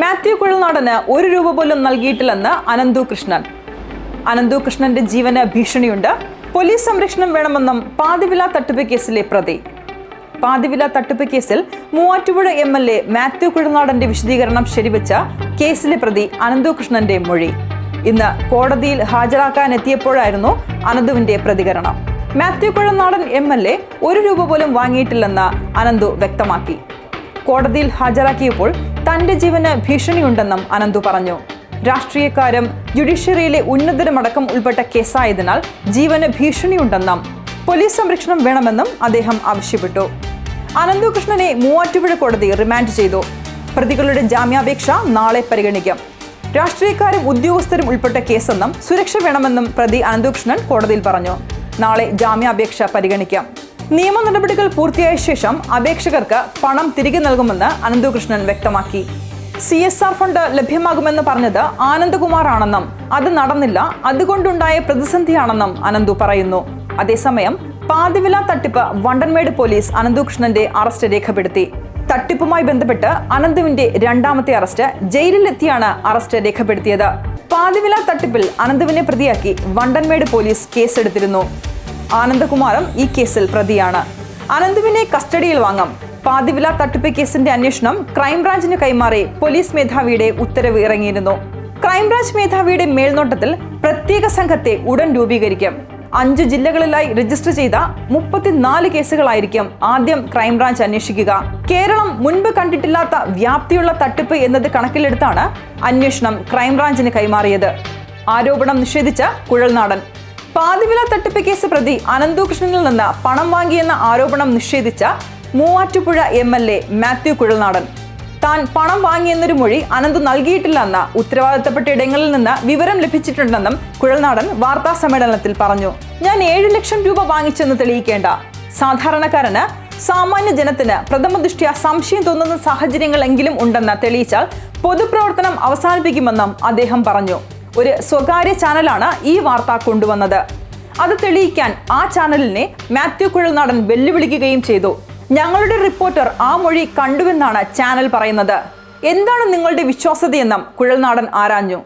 മാത്യു കുഴൽനാടന് ഒരു രൂപ പോലും നൽകിയിട്ടില്ലെന്ന് അനന്തു കൃഷ്ണൻ. അനന്തു കൃഷ്ണന്റെ ജീവന് ഭീഷണിയുണ്ട്. പോലീസ് സംരക്ഷണം വേണമെന്നും പാതിവില തട്ടിപ്പ് കേസിലെ പ്രതി. പാതിവില തട്ടിപ്പ് കേസിൽ Muvattupuzha M L A Mathew കുഴൽനാടന്റെ വിശദീകരണം ശരിവെച്ച കേസിലെ പ്രതി അനന്തു കൃഷ്ണന്റെ മൊഴി. ഇന്ന് കോടതിയിൽ ഹാജരാക്കാനെത്തിയപ്പോഴായിരുന്നു അനന്തുവിന്റെ പ്രതികരണം. Mathew Kuzhalnadan M L A ഒരു രൂപ പോലും വാങ്ങിയിട്ടില്ലെന്ന് അനന്തു വ്യക്തമാക്കി. കോടതിയിൽ ഹാജരാക്കിയപ്പോൾ തന്റെ ജീവന് ഭീഷണിയുണ്ടെന്നും അനന്തു പറഞ്ഞു. രാഷ്ട്രീയക്കാരും ജുഡീഷ്യറിയിലെ ഉന്നതരുമടക്കം ഉൾപ്പെട്ട കേസായതിനാൽ ജീവന് ഭീഷണിയുണ്ടെന്നും പോലീസ് സംരക്ഷണം വേണമെന്നും അദ്ദേഹം ആവശ്യപ്പെട്ടു. അനന്തുകൃഷ്ണനെ മൂവാറ്റുപുഴ കോടതി റിമാൻഡ് ചെയ്തു. പ്രതികളുടെ ജാമ്യാപേക്ഷ നാളെ പരിഗണിക്കും. രാഷ്ട്രീയക്കാരും ഉദ്യോഗസ്ഥരും ഉൾപ്പെട്ട കേസെന്നും സുരക്ഷ വേണമെന്നും പ്രതി അനന്തകൃഷ്ണൻ കോടതിയിൽ പറഞ്ഞു. നാളെ ജാമ്യാപേക്ഷ പരിഗണിക്കാം. നിയമ നടപടികൾ പൂർത്തിയായ ശേഷം അപേക്ഷകർക്ക് പണം തിരികെ നൽകുമെന്ന് അനന്തകൃഷ്ണൻ വ്യക്തമാക്കി. സി എസ് ആർ ഫണ്ട് ലഭ്യമാകുമെന്ന് പറഞ്ഞത് ആനന്ദകുമാർ ആണെന്നും അത് നടന്നില്ല അതുകൊണ്ടുണ്ടായ പ്രതിസന്ധിയാണെന്നും അനന്തു പറയുന്നു. അതേസമയം പാതിവില തട്ടിപ്പ് വണ്ടൻമേട് പോലീസ് അനന്തകൃഷ്ണന്റെ അറസ്റ്റ് രേഖപ്പെടുത്തി. തട്ടിപ്പുമായി ബന്ധപ്പെട്ട് അനന്തുവിന്റെ രണ്ടാമത്തെ അറസ്റ്റ് ജയിലിലെത്തിയാണ് അറസ്റ്റ് രേഖപ്പെടുത്തിയത്. പാതിവില തട്ടിപ്പിൽ അനന്തുവിനെ പ്രതിയാക്കി വണ്ടൻമേട് പോലീസ് കേസെടുത്തിരുന്നു. ആനന്ദകുമാറും ഈ കേസിൽ പ്രതിയാണ്. അനന്തുവിനെ കസ്റ്റഡിയിൽ വാങ്ങാം. പാതിവില തട്ടിപ്പ് കേസിന്റെ അന്വേഷണം ക്രൈംബ്രാഞ്ചിന് കൈമാറി പോലീസ് മേധാവിയുടെ ഉത്തരവ് ഇറങ്ങിയിരുന്നു. ക്രൈംബ്രാഞ്ച് മേധാവിയുടെ മേൽനോട്ടത്തിൽ പ്രത്യേക സംഘത്തെ ഉടൻ രൂപീകരിക്കും. അഞ്ച് ജില്ലകളിലായി രജിസ്റ്റർ ചെയ്ത മുപ്പത്തിനാല് കേസുകളായിരിക്കും ആദ്യം ക്രൈംബ്രാഞ്ച് അന്വേഷിക്കുക. കേരളം മുൻപ് കണ്ടിട്ടില്ലാത്ത വ്യാപ്തിയുള്ള തട്ടിപ്പ് എന്നത് കണക്കിലെടുത്താണ് അന്വേഷണം ക്രൈംബ്രാഞ്ചിന് കൈമാറിയത്. ആരോപണം നിഷേധിച്ച കുഴൽനാടൻ. പാതിവില തട്ടിപ്പ് കേസ് പ്രതി അനന്തുകൃഷ്ണനിൽ നിന്ന് പണം വാങ്ങിയെന്ന ആരോപണം നിഷേധിച്ച Muvattupuzha M L A Mathew Kuzhalnadan. താൻ പണം വാങ്ങിയെന്നൊരു മൊഴി അനന്ത് നൽകിയിട്ടില്ലെന്ന ഉത്തരവാദിത്തപ്പെട്ട ഇടങ്ങളിൽ നിന്ന് വിവരം ലഭിച്ചിട്ടുണ്ടെന്നും കുഴൽനാടൻ വാർത്താ സമ്മേളനത്തിൽ പറഞ്ഞു. ഞാൻ ഏഴ് ലക്ഷം രൂപ വാങ്ങിച്ചെന്ന് തെളിയിക്കേണ്ട. സാധാരണക്കാരന് സാമാന്യ ജനത്തിന് പ്രഥമ ദൃഷ്ട്യ സംശയം തോന്നുന്ന സാഹചര്യങ്ങളെങ്കിലും ഉണ്ടെന്ന് തെളിയിച്ചാൽ പൊതുപ്രവർത്തനം അവസാനിപ്പിക്കുമെന്നും അദ്ദേഹം പറഞ്ഞു. ഒരു സ്വകാര്യ ചാനലാണ് ഈ വാർത്ത കൊണ്ടുവന്നത്. അത് തെളിയിക്കാൻ ആ ചാനലിനെ മാത്യു കുഴൽനാടൻ വെല്ലുവിളിക്കുകയും ചെയ്തു. ഞങ്ങളുടെ റിപ്പോർട്ടർ ആ മൊഴി കണ്ടുവെന്നാണ് ചാനൽ പറയുന്നത്. എന്താണ് നിങ്ങളുടെ വിശ്വാസ്യതയെന്നും കുഴൽനാടൻ ആരാഞ്ഞു?